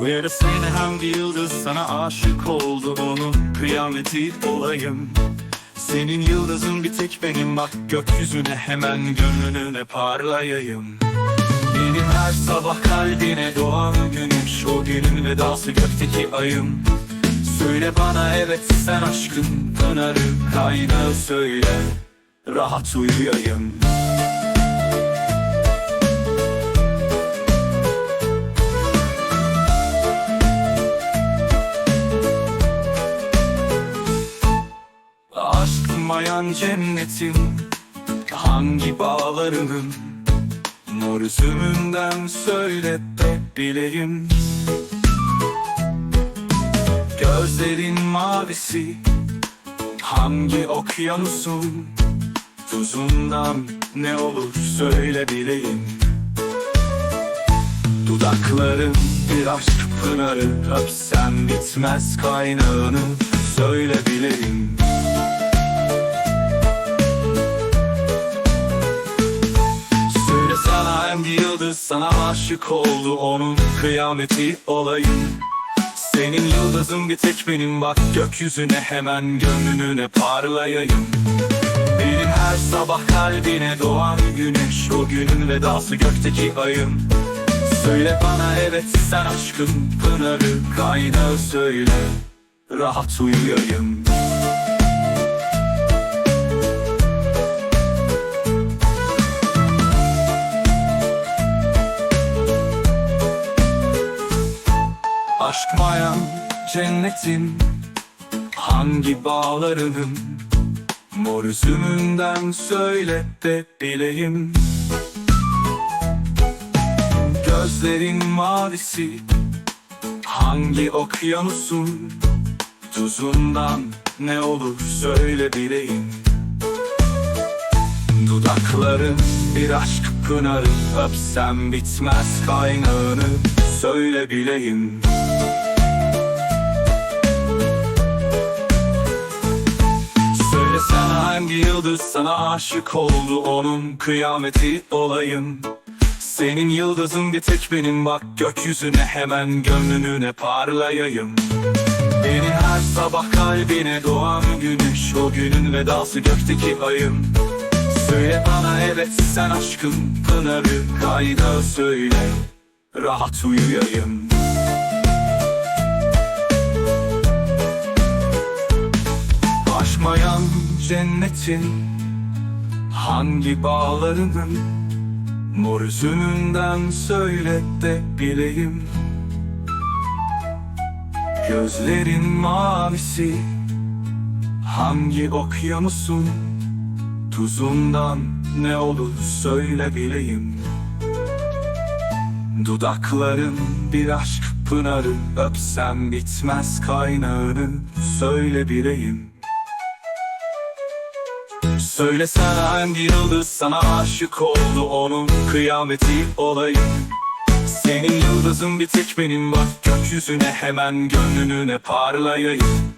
Bu yere seni hem yıldız sana aşık oldu onun kıyameti olayım. Senin yıldızın bir tek benim bak gökyüzüne hemen gönlüne parlayayım. Benim her sabah kalbine doğan güneş O günün vedası gökteki ayım. Söyle bana evet sen aşkın pınarı kaynağı söyle Rahat uyuyayım Aşk mayan cennetim Hangi bağlarının Mor üzümünden söyle de bileyim. Gözlerin mavisi Hangi okyanusun? Tuzundan ne olur söyle bileyim. Dudakların bir aşk pınarı Öpsem bitmez kaynağını bir yıldız sana aşık oldu. Onun kıyameti olayım. Senin yıldızın bir tek benim. Bak Gökyüzüne hemen gönlüne parlayayım. Benim her sabah kalbine doğan güneş O günün vedası gökteki ayım. Söyle bana evet sen aşkın pınarı kaynağı söyle. Rahat uyuyayım Aşk mayan cennetin Hangi bağlarının? Mor üzümünden söyle de bileyim. Gözlerin mavisi Hangi okyanusun? Tuzundan ne olur söyle bileyim. Dudakların bir aşk pınarı Öpsem bitmez kaynağını Söyle bileyim Söyle sana hangi yıldız sana aşık oldu Onun kıyameti olayım. Senin yıldızın bir tek benim bak Gökyüzüne hemen gönlüne parlayayım. Benim her sabah kalbine doğan güneş O günün vedası gökteki ayım. Söyle bana evet sen aşkın pınarı kaynağı söyle Rahat uyuyayım. Aşmayan cennetin Hangi bağlarının Mor üzümünden söyle de bileyim. Gözlerin mavisi Hangi okyanusun? Tuzundan ne olur söyle bileyim Dudakların bir aşk pınarı Öpsem bitmez kaynağını. Söyle bileyim Söyle sana hangi yıldız sana aşık oldu Onun kıyameti olayım. Senin yıldızın bir tek benim bak Gökyüzüne hemen gönlüne parlayayım